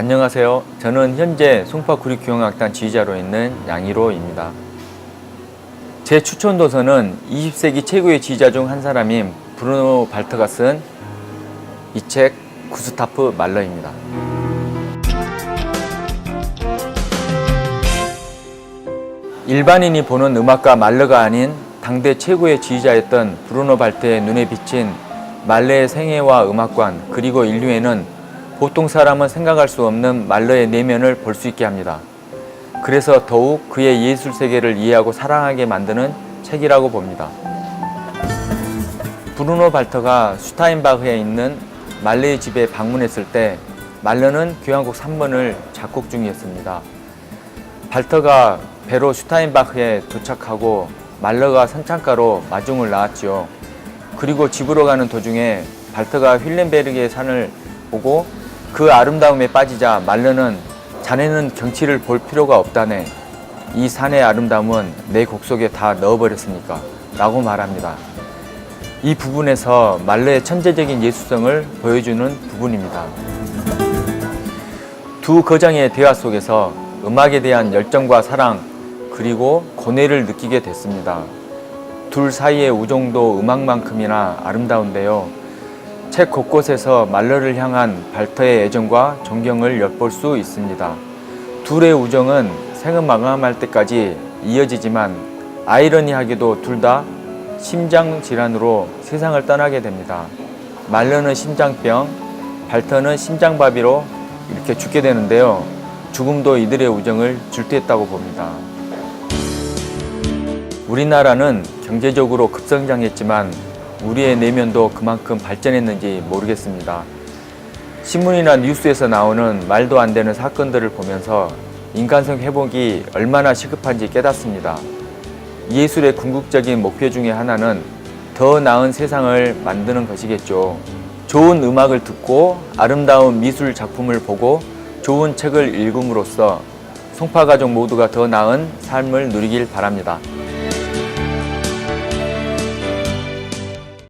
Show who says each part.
Speaker 1: 안녕하세요. 저는 현재 송파구리교향악단 지휘자로 있는 양희로입니다. 제 추천 도서는 20세기 최고의 지휘자 중 한 사람인 브루노 발터가 쓴 이 책 구스타프 말러입니다. 일반인이 보는 음악가 말러가 아닌 당대 최고의 지휘자였던 브루노 발트의 눈에 비친 말레의 생애와 음악관 그리고 인류에는 보통 사람은 생각할 수 없는 말러의 내면을 볼 수 있게 합니다. 그래서 더욱 그의 예술 세계를 이해하고 사랑하게 만드는 책이라고 봅니다. 브루노 발터가 슈타인바흐에 있는 말레의 집에 방문했을 때 말러는 교향곡 3번을 작곡 중이었습니다. 발터가 배로 슈타인바흐에 도착하고 말러가 선창가로 마중을 나왔지요. 그리고 집으로 가는 도중에 발터가 휠렌베르기의 산을 보고 그 아름다움에 빠지자 말러는 자네는 경치를 볼 필요가 없다네. 이 산의 아름다움은 내 곡 속에 다 넣어버렸으니까. 라고 말합니다. 이 부분에서 말러의 천재적인 예술성을 보여주는 부분입니다. 두 거장의 대화 속에서 음악에 대한 열정과 사랑 그리고 고뇌를 느끼게 됐습니다. 둘 사이의 우정도 음악만큼이나 아름다운데요. 책 곳곳에서 말러를 향한 발터의 애정과 존경을 엿볼 수 있습니다. 둘의 우정은 생은 마감할 때까지 이어지지만 아이러니하게도 둘 다 심장 질환으로 세상을 떠나게 됩니다. 말러는 심장병, 발터는 심장마비로 이렇게 죽게 되는데요. 죽음도 이들의 우정을 줄대했다고 봅니다. 우리나라는 경제적으로 급성장했지만 우리의 내면도 그만큼 발전했는지 모르겠습니다. 신문이나 뉴스에서 나오는 말도 안 되는 사건들을 보면서 인간성 회복이 얼마나 시급한지 깨닫습니다. 예술의 궁극적인 목표 중에 하나는 더 나은 세상을 만드는 것이겠죠. 좋은 음악을 듣고 아름다운 미술 작품을 보고 좋은 책을 읽음으로써 송파 가족 모두가 더 나은 삶을 누리길 바랍니다.